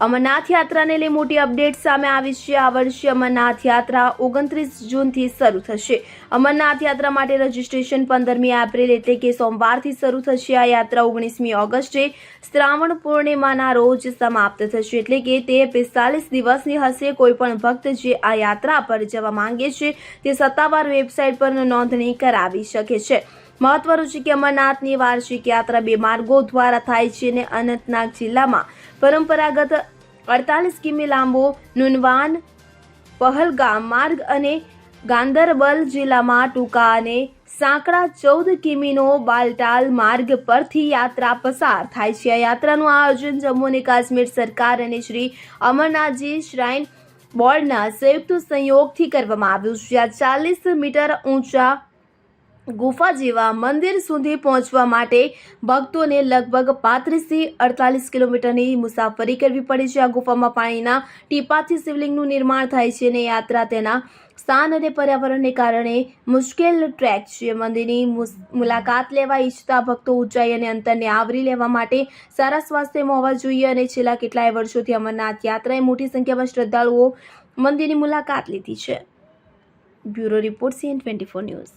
અમરનાથ યાત્રાને લઈ મોટી અપડેટ સામે આવી છે. આ વર્ષે અમરનાથ યાત્રા ઓગણત્રીસ જૂનથી શરૂ થશે. અમરનાથ યાત્રા માટે રજીસ્ટ્રેશન પંદરમી એપ્રિલ એટલે કે સોમવારથી શરૂ થશે આ યાત્રા ઓગણીસમી ઓગસ્ટે. શ્રાવણ પૂર્ણિમાના રોજ સમાપ્ત થશે એટલે કે તે પિસ્તાલીસ દિવસની હશે. કોઈપણ ભક્ત જે આ યાત્રા પર જવા માંગે છે તે સત્તાવાર વેબસાઇટ પર નોંધણી કરાવી શકે છે. મહત્વનું છે કે અમરનાથની વાર્ષિક યાત્રા બે માર્ગો દ્વારા થાય છે અને અનંતનાગ જિલ્લામાં. પરંપરાગત અડતાલીસ કિમી લાંબો નુનવાન પહલગામ માર્ગ અને ગાંદરબલ જિલ્લામાં ટૂંકા અને સાંકડા ચૌદ કિમીનો બાલટાલ માર્ગ પરથી યાત્રા પસાર થાય છે. આ યાત્રાનું આયોજન જમ્મુ અને કાશ્મીર સરકાર અને શ્રી અમરનાથજી શ્રાઇન બોર્ડના સંયુક્ત સંયોગથી કરવામાં આવ્યું છે. આ ચાલીસ મીટર ઊંચા ગુફા જેવા મંદિર સુધી પહોંચવા માટે ભક્તોને લગભગ પાંત્રીસથી અડતાલીસ કિલોમીટરની મુસાફરી કરવી પડે છે. આ ગુફામાં પાણીના ટીપાથી શિવલિંગનું નિર્માણ થાય છે અને યાત્રા તેના સ્થાન અને પર્યાવરણને કારણે મુશ્કેલ ટ્રેક છે. મંદિરની મુલાકાત લેવા ઈચ્છતા ભક્તો ઊંચાઈ અને અંતરને આવરી લેવા માટે સારા સ્વાસ્થ્યમાં હોવા જોઈએ અને છેલ્લા કેટલાય વર્ષોથી અમરનાથ યાત્રાએ મોટી સંખ્યામાં શ્રદ્ધાળુઓ મંદિરની મુલાકાત લીધી છે. Bureau report C N twenty four news.